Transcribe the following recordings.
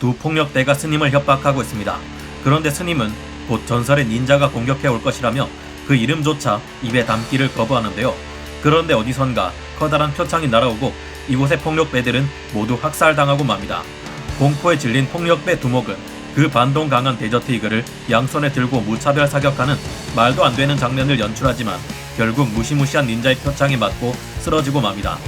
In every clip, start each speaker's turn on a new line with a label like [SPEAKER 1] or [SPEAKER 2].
[SPEAKER 1] 두 폭력대가 스님을 협박하고 있습니다. 그런데 스님은 곧 전설의 닌자가 공격해 올 것이라며 그 이름조차 입에 담기를 거부하는데요. 그런데 어디선가 커다란 표창이 날아오고 이곳의 폭력배들은 모두 학살당하고 맙니다. 공포에 질린 폭력배 두목은 그 반동 강한 데저트 이글을 양손에 들고 무차별 사격하는 말도 안 되는 장면을 연출하지만 결국 무시무시한 닌자의 표창에 맞고 쓰러지고 맙니다.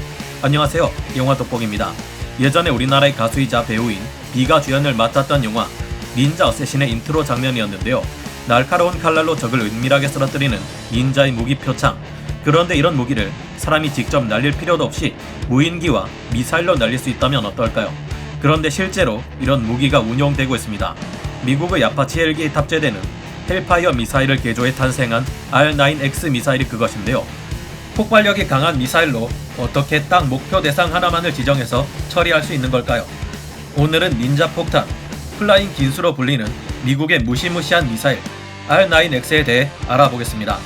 [SPEAKER 1] 안녕하세요. 영화 돋보기입니다. 예전에 우리나라의 가수이자 배우인 비가 주연을 맡았던 영화 닌자 어쌔신의 인트로 장면이었는데요. 날카로운 칼날로 적을 은밀하게 쓰러뜨리는 닌자의 무기 표창. 그런데 이런 무기를 사람이 직접 날릴 필요도 없이 무인기와 미사일로 날릴 수 있다면 어떨까요? 그런데 실제로 이런 무기가 운용되고 있습니다. 미국의 야파치 헬기에 탑재되는 헬파이어 미사일을 개조해 탄생한 R9X 미사일이 그것인데요. 폭발력이 강한 미사일로 어떻게 딱 목표 대상 하나만을 지정해서 처리할 수 있는 걸까요? 오늘은 닌자 폭탄, 플라잉 긴수로 불리는 미국의 무시무시한 미사일 R9X에 대해 알아보겠습니다.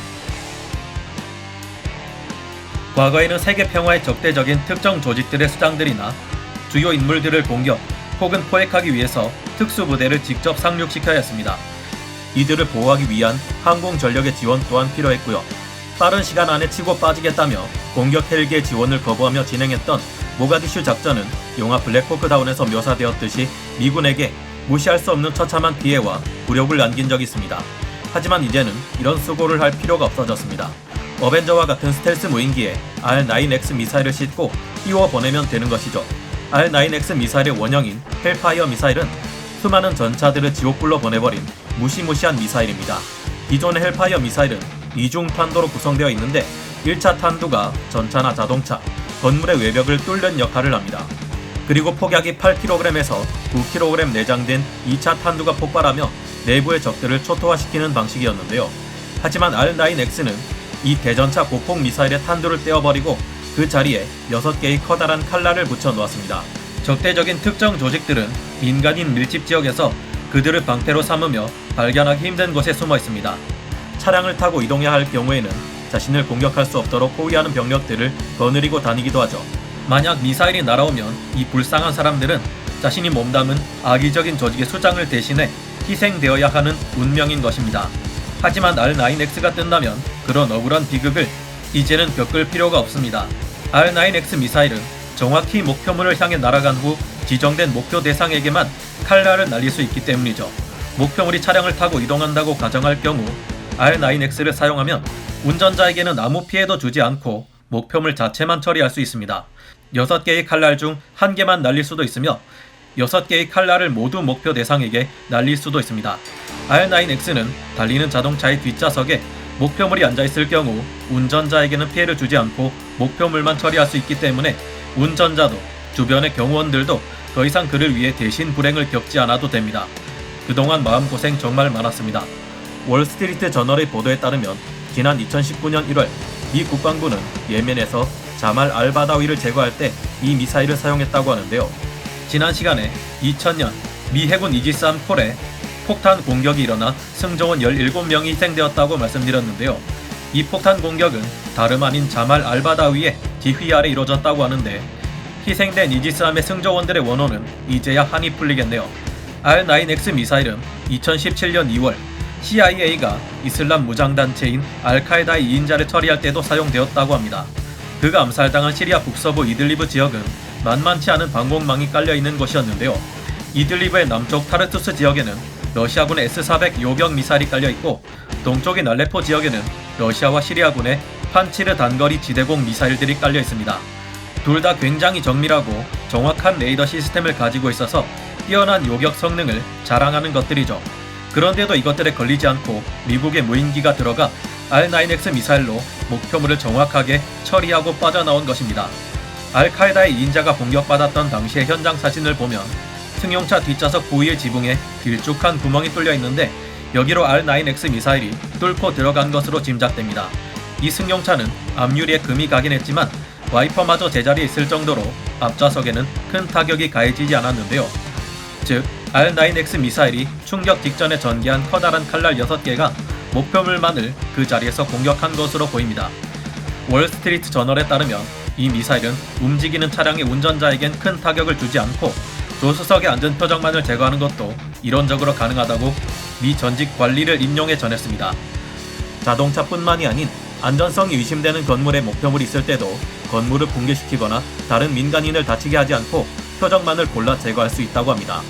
[SPEAKER 1] 과거에는 세계 평화에 적대적인 특정 조직들의 수장들이나 주요 인물들을 공격 혹은 포획하기 위해서 특수부대를 직접 상륙시켜야 했습니다. 이들을 보호하기 위한 항공 전력의 지원 또한 필요했고요. 빠른 시간 안에 치고 빠지겠다며 공격 헬기의 지원을 거부하며 진행했던 모가디슈 작전은 영화 블랙호크 다운에서 묘사되었듯이 미군에게 무시할 수 없는 처참한 피해와 굴욕을 남긴 적이 있습니다. 하지만 이제는 이런 수고를 할 필요가 없어졌습니다. 어벤져와 같은 스텔스 무인기에 R9X 미사일을 싣고 띄워 보내면 되는 것이죠. R9X 미사일의 원형인 헬파이어 미사일은 수많은 전차들을 지옥불로 보내버린 무시무시한 미사일입니다. 기존의 헬파이어 미사일은 이중 탄도로 구성되어 있는데 1차 탄두가 전차나 자동차, 건물의 외벽을 뚫는 역할을 합니다. 그리고 폭약이 8kg에서 9kg 내장된 2차 탄두가 폭발하며 내부의 적들을 초토화시키는 방식이었는데요. 하지만 R9X는 이 대전차 고폭 미사일의 탄두를 떼어버리고 그 자리에 6개의 커다란 칼날을 붙여 놓았습니다. 적대적인 특정 조직들은 민간인 밀집 지역에서 그들을 방패로 삼으며 발견하기 힘든 곳에 숨어 있습니다. 차량을 타고 이동해야 할 경우에는 자신을 공격할 수 없도록 호위하는 병력들을 거느리고 다니기도 하죠. 만약 미사일이 날아오면 이 불쌍한 사람들은 자신이 몸담은 악의적인 조직의 수장을 대신해 희생되어야 하는 운명인 것입니다. 하지만 R9X가 뜬다면 그런 억울한 비극을 이제는 겪을 필요가 없습니다. R9X 미사일은 정확히 목표물을 향해 날아간 후 지정된 목표 대상에게만 칼날을 날릴 수 있기 때문이죠. 목표물이 차량을 타고 이동한다고 가정할 경우 R9X를 사용하면 운전자에게는 아무 피해도 주지 않고 목표물 자체만 처리할 수 있습니다. 6개의 칼날 중한 개만 날릴 수도 있으며 6개의 칼날을 모두 목표 대상에게 날릴 수도 있습니다. R9X는 달리는 자동차의 뒷좌석에 목표물이 앉아있을 경우 운전자에게는 피해를 주지 않고 목표물만 처리할 수 있기 때문에 운전자도 주변의 경호원들도 더 이상 그를 위해 대신 불행을 겪지 않아도 됩니다. 그동안 마음고생 정말 많았습니다. 월스트리트 저널의 보도에 따르면 지난 2019년 1월 미 국방부는 예멘에서 자말 알바다위를 제거할 때 이 미사일을 사용했다고 하는데요. 지난 시간에 2000년 미 해군 이지스함 콜에 폭탄 공격이 일어나 승정원 17명이 희생되었다고 말씀드렸는데요. 이 폭탄 공격은 다름 아닌 자말 알바다위의 지휘 아래 이루어졌다고 하는데 희생된 이지스함의 승조원들의 원호는 이제야 한이 풀리겠네요. R9X 미사일은 2017년 2월 CIA가 이슬람 무장단체인 알카에다의 2인자를 처리할 때도 사용되었다고 합니다. 그가 암살당한 시리아 북서부 이들리브 지역은 만만치 않은 방공망이 깔려있는 곳이었는데요. 이들리브의 남쪽 타르투스 지역에는 러시아군의 S-400 요격 미사일이 깔려있고 동쪽인 알레포 지역에는 러시아와 시리아군의 판치르 단거리 지대공 미사일들이 깔려있습니다. 둘 다 굉장히 정밀하고 정확한 레이더 시스템을 가지고 있어서 뛰어난 요격 성능을 자랑하는 것들이죠. 그런데도 이것들에 걸리지 않고 미국의 무인기가 들어가 R9X 미사일로 목표물을 정확하게 처리하고 빠져나온 것입니다. 알카에다의 인자가 공격받았던 당시의 현장 사진을 보면 승용차 뒷좌석 부위의 지붕에 길쭉한 구멍이 뚫려 있는데 여기로 R9X 미사일이 뚫고 들어간 것으로 짐작됩니다. 이 승용차는 앞유리에 금이 가긴 했지만 와이퍼마저 제자리에 있을 정도로 앞좌석에는 큰 타격이 가해지지 않았는데요. 즉 R9X 미사일이 충격 직전에 전개한 커다란 칼날 6개가 목표물만을 그 자리에서 공격한 것으로 보입니다. 월스트리트 저널에 따르면 이 미사일은 움직이는 차량의 운전자에겐 큰 타격을 주지 않고 조수석에 앉은 표정만을 제거하는 것도 이론적으로 가능하다고 미 전직 관리를 인용해 전했습니다. 자동차뿐만이 아닌 안전성이 의심되는 건물에 목표물이 있을 때도 건물을 붕괴시키거나 다른 민간인을 다치게 하지 않고 표적만을 골라 제거할 수 있다고 합니다.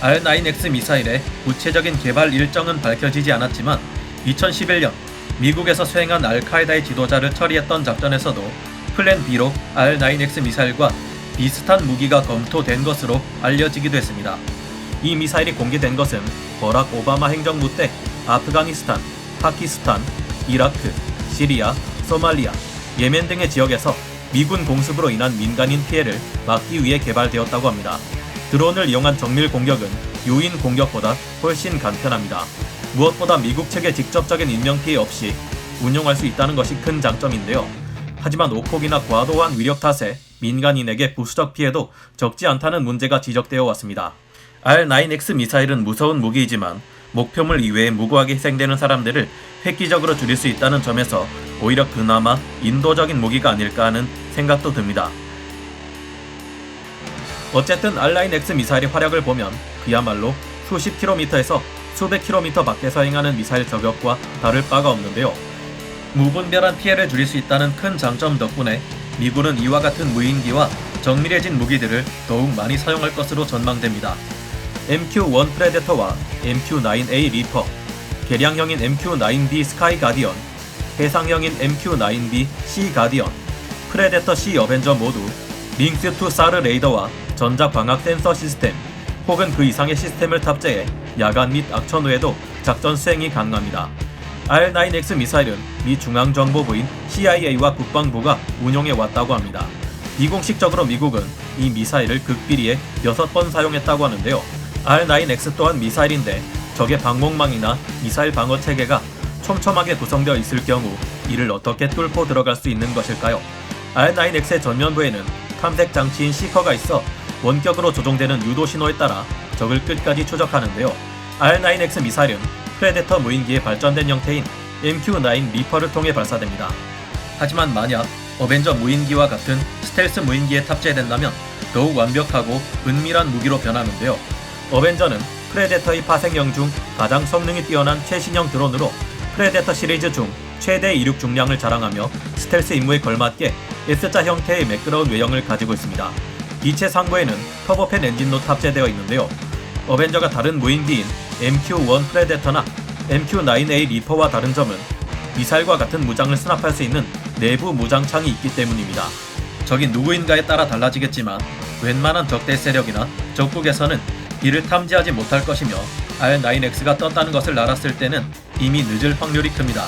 [SPEAKER 1] R9X 미사일의 구체적인 개발 일정은 밝혀지지 않았지만 2011년 미국에서 수행한 알카에다의 지도자를 처리했던 작전에서도 플랜 B로 R9X 미사일과 비슷한 무기가 검토된 것으로 알려지기도 했습니다. 이 미사일이 공개된 것은 버락 오바마 행정부 때 아프가니스탄, 파키스탄, 이라크, 시리아, 소말리아, 예멘 등의 지역에서 미군 공습으로 인한 민간인 피해를 막기 위해 개발되었다고 합니다. 드론을 이용한 정밀 공격은 요인 공격보다 훨씬 간편합니다. 무엇보다 미국 측의 직접적인 인명 피해 없이 운용할 수 있다는 것이 큰 장점인데요. 하지만 오폭이나 과도한 위력 탓에 민간인에게 부수적 피해도 적지 않다는 문제가 지적되어 왔습니다. R9X 미사일은 무서운 무기이지만 목표물 이외에 무고하게 희생되는 사람들을 획기적으로 줄일 수 있다는 점에서 오히려 그나마 인도적인 무기가 아닐까 하는 생각도 듭니다. 어쨌든 R9X 미사일의 활약을 보면 그야말로 수십 킬로미터에서 수백 킬로미터 밖에서 행하는 미사일 저격과 다를 바가 없는데요. 무분별한 피해를 줄일 수 있다는 큰 장점 덕분에 미군은 이와 같은 무인기와 정밀해진 무기들을 더욱 많이 사용할 것으로 전망됩니다. MQ-1 프레데터와 MQ-9A 리퍼, 개량형인 MQ-9B 스카이 가디언, 해상형인 MQ-9B 시 가디언, 프레데터 C 어벤져 모두 링스2 사르 레이더와 전자 광학 센서 시스템 혹은 그 이상의 시스템을 탑재해 야간 및 악천 후에도 작전 수행이 가능합니다. R9X 미사일은 미 중앙정보부인 CIA와 국방부가 운용해 왔다고 합니다. 비공식적으로 미국은 이 미사일을 극비리에 6번 사용했다고 하는데요. R9X 또한 미사일인데 적의 방공망이나 미사일 방어 체계가 촘촘하게 구성되어 있을 경우 이를 어떻게 뚫고 들어갈 수 있는 것일까요? R9X의 전면부에는 탐색 장치인 시커가 있어 원격으로 조종되는 유도 신호에 따라 적을 끝까지 추적하는데요. R9X 미사일은 프레데터 무인기의 발전된 형태인 MQ-9 리퍼를 통해 발사됩니다. 하지만 만약 어벤져 무인기와 같은 스텔스 무인기에 탑재된다면 더욱 완벽하고 은밀한 무기로 변하는데요. 어벤져는 프레데터의 파생형 중 가장 성능이 뛰어난 최신형 드론으로 프레데터 시리즈 중 최대 이륙 중량을 자랑하며 스텔스 임무에 걸맞게 S자 형태의 매끄러운 외형을 가지고 있습니다. 기체 상부에는 터보팬 엔진도 탑재되어 있는데요. 어벤져가 다른 무인기인 MQ-1 프레데터나 MQ-9A 리퍼와 다른 점은 미사일과 같은 무장을 수납할 수 있는 내부 무장창이 있기 때문입니다. 적이 누구인가에 따라 달라지겠지만 웬만한 적대 세력이나 적국에서는 이를 탐지하지 못할 것이며 R9X가 떴다는 것을 알았을 때는 이미 늦을 확률이 큽니다.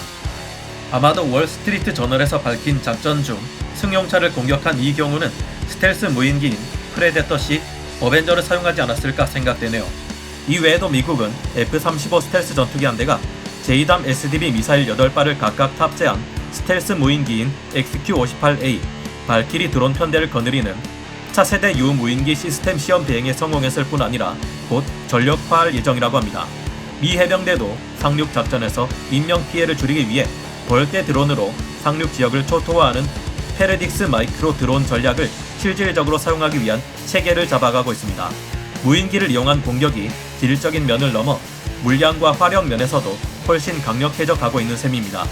[SPEAKER 1] 아마도 월스트리트 저널에서 밝힌 작전 중 승용차를 공격한 이 경우는 스텔스 무인기인 프레데터 C 어벤져를 사용하지 않았을까 생각되네요. 이 외에도 미국은 F-35 스텔스 전투기 한 대가 제2담 SDB 미사일 8발을 각각 탑재한 스텔스 무인기인 XQ-58A 발키리 드론 편대를 거느리는 차세대 유 무인기 시스템 시험 비행에 성공했을 뿐 아니라 곧 전력화할 예정이라고 합니다. 미 해병대도 상륙 작전에서 인명 피해를 줄이기 위해 벌떼 드론으로 상륙 지역을 초토화하는 페르딕스 마이크로 드론 전략을 실질적으로 사용하기 위한 체계를 잡아가고 있습니다. 무인기를 이용한 공격이 질적인 면을 넘어 물량과 화력 면에서도 훨씬 강력해져 가고 있는 셈입니다.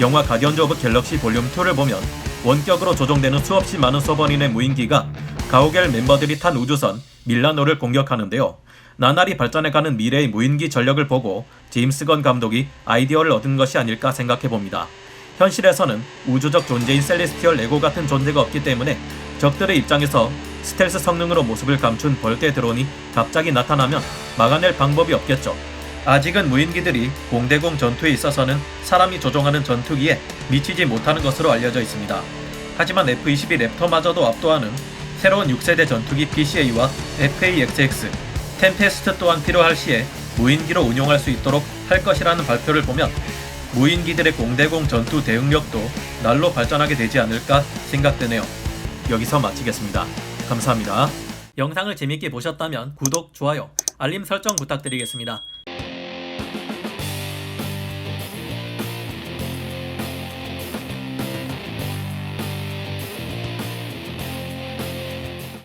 [SPEAKER 1] 영화 가디언즈 오브 갤럭시 볼륨 2를 보면 원격으로 조종되는 수없이 많은 서버린의 무인기가 가오갤 멤버들이 탄 우주선 밀라노를 공격하는데요. 나날이 발전해가는 미래의 무인기 전력을 보고 제임스 건 감독이 아이디어를 얻은 것이 아닐까 생각해 봅니다. 현실에서는 우주적 존재인 셀레스티얼 레고 같은 존재가 없기 때문에 적들의 입장에서 스텔스 성능으로 모습을 감춘 벌떼 드론이 갑자기 나타나면 막아낼 방법이 없겠죠. 아직은 무인기들이 공대공 전투에 있어서는 사람이 조종하는 전투기에 미치지 못하는 것으로 알려져 있습니다. 하지만 F-22 랩터마저도 압도하는 새로운 6세대 전투기 PCA와 FA-XX, 템페스트 또한 필요할 시에 무인기로 운용할 수 있도록 할 것이라는 발표를 보면 무인기들의 공대공 전투 대응력도 날로 발전하게 되지 않을까 생각되네요. 여기서 마치겠습니다. 감사합니다. 영상을 재밌게 보셨다면 구독, 좋아요, 알림 설정 부탁드리겠습니다.